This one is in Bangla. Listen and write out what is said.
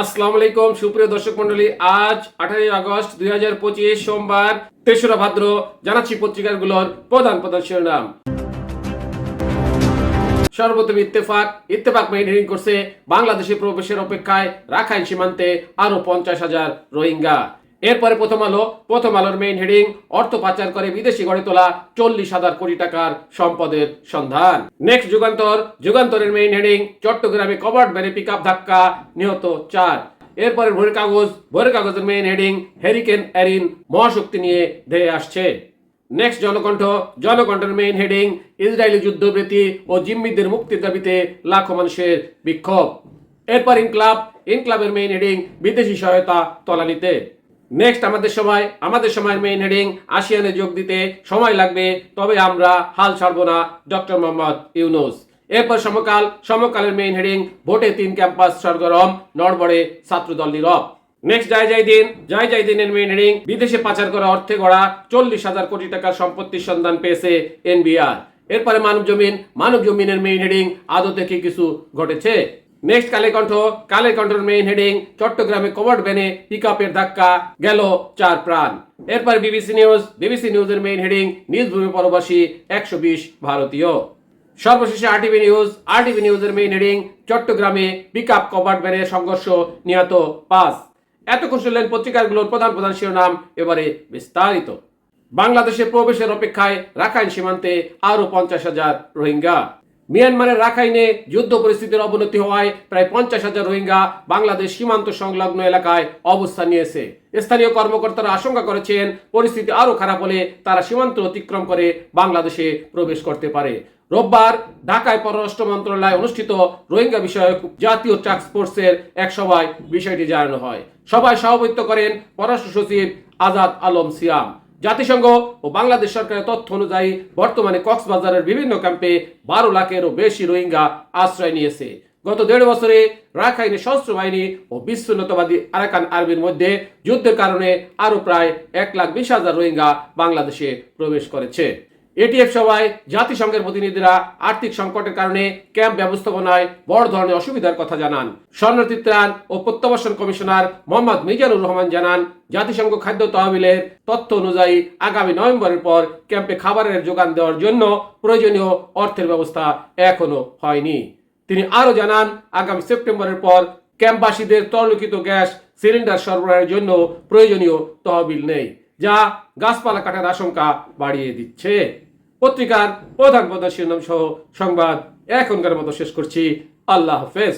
আসসালামু আলাইকুম, সুপ্রিয় দর্শক মন্ডলী আজ আঠারোই আগস্ট দুই হাজার পঁচিশ, সোমবার তেসরা ভাদ্র, জানাচ্ছি পত্রিকাগুলোর প্রধান প্রধান শিরোনাম। সর্বপ্রথম ইত্তেফাক ইত্তেফাক মেইনটেনিং করছে বাংলাদেশে প্রবেশের অপেক্ষায় রাখাইন সীমান্তে আরও পঞ্চাশ হাজার রোহিঙ্গা। এরপরে প্রথম আলো, প্রথম আলোর মেইন হেডিং অর্থ পাচার করে বিদেশি গড়ে তোলা চল্লিশ হাজার কোটি টাকার সম্পদের সন্ধান। নেক্সট যুগান্তর, যুগান্তরের মেইন হেডিং চট্টগ্রামে কভার্ড ভ্যানে পিক আপ ধাক্কা, নিহত চার। এরপরে ভোরের কাগজ, ভোরের কাগজের মেইন হেডিং হেরিকেন অ্যারিন মহাশক্তি নিয়ে ধেয়ে আসছে। নেক্সট জনকণ্ঠ, জনকণ্ঠের মেইন হেডিং ইসরায়েলি যুদ্ধবৃত্তি ও জিম্মিদের মুক্তির দাবিতে লাখো মানুষের বিক্ষোভ। এরপর ইনক্লাব, ইনক্লাবের মেইন হেডিং বিদেশি সহায়তা তলানিতে। নেক্সট আমাদের সময়, আমাদের সময়ের মেইন হেডিং আসিয়ানে যোগ দিতে সময় লাগবে, তবে আমরা হাল ছাড়বো না ডক্টর মোহাম্মদ ইউনুস। এরপর সমকাল, সমকালের মেইন হেডিং ভোটে তিন ক্যাম্পাস সরগরম, নড়বড়ে ছাত্রদল নীরব। নেক্সট জয় জয় দিন জয় জয় দিনের মেইন হেডিং বিদেশে পাচার করা অর্থে গড়া চল্লিশ হাজার কোটি টাকার সম্পত্তির সন্ধান পেয়েছে এনবিআর এরপরে মানব জমিন মানব জমিনের মেইন হেডিং আদতে কি কিছু ঘটেছে? নেক্সট কালে কণ্ঠ কালে কণ্ঠের মেইন হেডিং চট্টগ্রামে কভার্ড ভ্যানে পিকআপের ধাক্কা গেল চার প্রাণ এরপর বিবিসি নিউজ বিবিসি নিউজের মেইন হেডিং নিজ ভূমি পরবাসী একশো বিশ ভারতীয়। সর্বশেষে আরটিভি নিউজ আরটিভি নিউজের মেইন হেডিং চট্টগ্রামে পিকআপ কভার্ড ভ্যানে সংঘর্ষ নিহত পাঁচ। এতক্ষণ শুনলেন পত্রিকাগুলোর প্রধান প্রধান শিরোনাম এবারে বিস্তারিত। বাংলাদেশে প্রবেশের অপেক্ষায় রাখাইন সীমান্তে আরও পঞ্চাশ হাজার রোহিঙ্গা। মিয়ানমারের রাখাইনে যুদ্ধ পরিস্থিতির অবনতি হওয়ায় প্রায় পঞ্চাশ হাজার রোহিঙ্গা বাংলাদেশ সীমান্ত সংলগ্ন এলাকায় অবস্থান নিয়েছে। স্থানীয় কর্মকর্তারা আশঙ্কা করেছেন, পরিস্থিতি আরও খারাপ হলে তারা সীমান্ত অতিক্রম করে বাংলাদেশে প্রবেশ করতে পারে। রোববার ঢাকায় পররাষ্ট্র মন্ত্রণালয়ে অনুষ্ঠিত রোহিঙ্গা বিষয়ক জাতীয় ফোর্সের এক সভায় বিষয়টি জানানো হয়। সভায় সভাপতিত্ব করেন পররাষ্ট্র সচিব আজাদ আলম সিয়াম। জাতিসংঘ ও বাংলাদেশ সরকারের তথ্য অনুযায়ী বর্তমানে কক্সবাজারের বিভিন্ন ক্যাম্পে বারো লাখেরও বেশি রোহিঙ্গা আশ্রয় নিয়েছে। গত দেড় বছরে রাখাইনে সশস্ত্র বাহিনী ও বিচ্ছিন্নতাবাদী আরাকান আর্মির মধ্যে যুদ্ধের কারণে আরও প্রায় এক লাখ বিশ হাজার রোহিঙ্গা বাংলাদেশে প্রবেশ করেছে। এটিএফ সভায় জাতিসংঘের প্রতিনিধিরা আর্থিক সংকটের কারণে ক্যাম্প ব্যবস্থাপনায় বড় ধরনের অসুবিধার কথা জানান। শরণার্থী ত্রাণ ও প্রত্যাবাসন কমিশনার মোহাম্মদ মিজানুর রহমান জানান, জাতিসংঘ খাদ্য তহবিলের তথ্য অনুযায়ী আগামী নভেম্বরের পর ক্যাম্পে খাবারের যোগান দেওয়ার জন্য প্রয়োজনীয় অর্থের ব্যবস্থা এখনও হয়নি। তিনি আরও জানান, আগামী সেপ্টেম্বরের পর ক্যাম্পবাসীদের তরলিখিত গ্যাস সিলিন্ডার সরবরাহের জন্য প্রয়োজনীয় তহবিল নেই, যা গাছপালা কাটার আশঙ্কা বাড়িয়ে দিচ্ছে। পত্রিকার প্রধান প্রধান শিরোনাম সহ সংবাদ এখনকার মতো শেষ করছি। আল্লাহ হাফেজ।